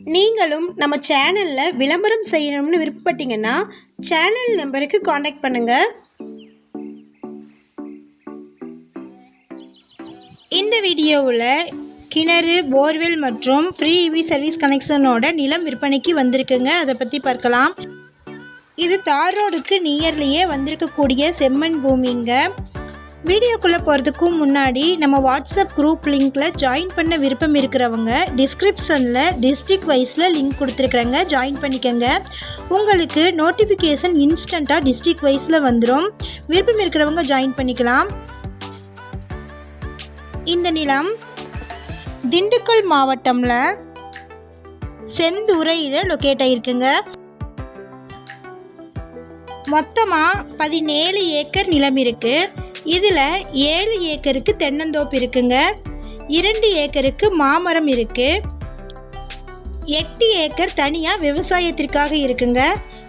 நீங்களும் நம்ம சேனலில் விளம்பரம் செய்யணும்னு விருப்பப்பட்டீங்கன்னா சேனல் நம்பருக்கு காண்டாக்ட் பண்ணுங்கள் இந்த வீடியோவில் கிணறு போர்வெல் மற்றும் ஃப்ரீ இவி சர்வீஸ் கனெக்ஷனோட நிலம் விற்பனைக்கு வந்திருக்குங்க. அதை பற்றி பார்க்கலாம். இது தார் ரோடுக்கு நியர்லேயே வந்திருக்கக்கூடிய செம்மண் பூமிங்க. வீடியோக்குள்ளே போகிறதுக்கும் முன்னாடி நம்ம வாட்ஸ்அப் குரூப் லிங்க்கில் ஜாயின் பண்ண விருப்பம் இருக்கிறவங்க டிஸ்கிரிப்ஷனில் டிஸ்ட்ரிக் வைஸில் லிங்க் கொடுத்துருக்குறேங்க. ஜாயின் பண்ணிக்கோங்க. உங்களுக்கு நோட்டிஃபிகேஷன் இன்ஸ்டண்ட்டாக டிஸ்ட்ரிக் வைஸில் வந்துடும் விருப்பம் இருக்கிறவங்க ஜாயின் பண்ணிக்கலாம். இந்த நிலம் திண்டுக்கல் மாவட்டமில் செந்துறையில் லொக்கேட் ஆகிருக்குங்க மொத்தமாக பதினேழு ஏக்கர் நிலம் இருக்குது இதில் ஏழு ஏக்கருக்கு தென்னந்தோப்பு இருக்குங்க. இரண்டு ஏக்கருக்கு மாமரம் இருக்குது எட்டு ஏக்கர் தனியாக விவசாயத்திற்காக இருக்குங்க.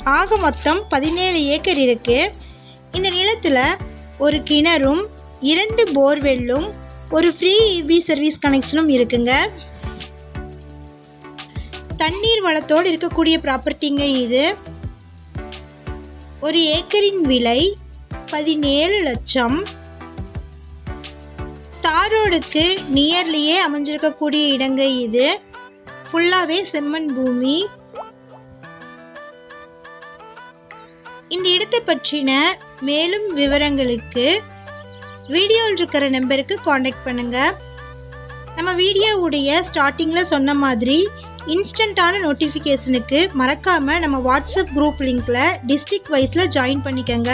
ஆக மொத்தம் பதினேழு ஏக்கர் இருக்குது இந்த நிலத்தில் ஒரு கிணறும் இரண்டு போர்வெல்லும் ஒரு ஃப்ரீ இபி சர்வீஸ் கனெக்ஷனும் இருக்குங்க. தண்ணீர் வளத்தோடு இருக்கக்கூடிய ப்ராப்பர்ட்டிங்க இது. ஒரு ஏக்கரின் விலை பதினேழு லட்சம். தாரோடுக்கு நியர்லியே அமைஞ்சிருக்கக்கூடிய இடங்க இது. ஃபுல்லாகவே செம்மண் பூமி. இந்த இடத்தை பற்றின மேலும் விவரங்களுக்கு வீடியோவில் இருக்கிற நம்பருக்கு காண்டாக்ட் பண்ணுங்கள் நம்ம வீடியோவுடைய ஸ்டார்டிங்கில் சொன்ன மாதிரி இன்ஸ்டண்ட்டான நோட்டிஃபிகேஷனுக்கு மறக்காமல் நம்ம வாட்ஸ்அப் குரூப் லிங்க்கில் டிஸ்ட்ரிக்ட் வைஸில் ஜாயின் பண்ணிக்கோங்க.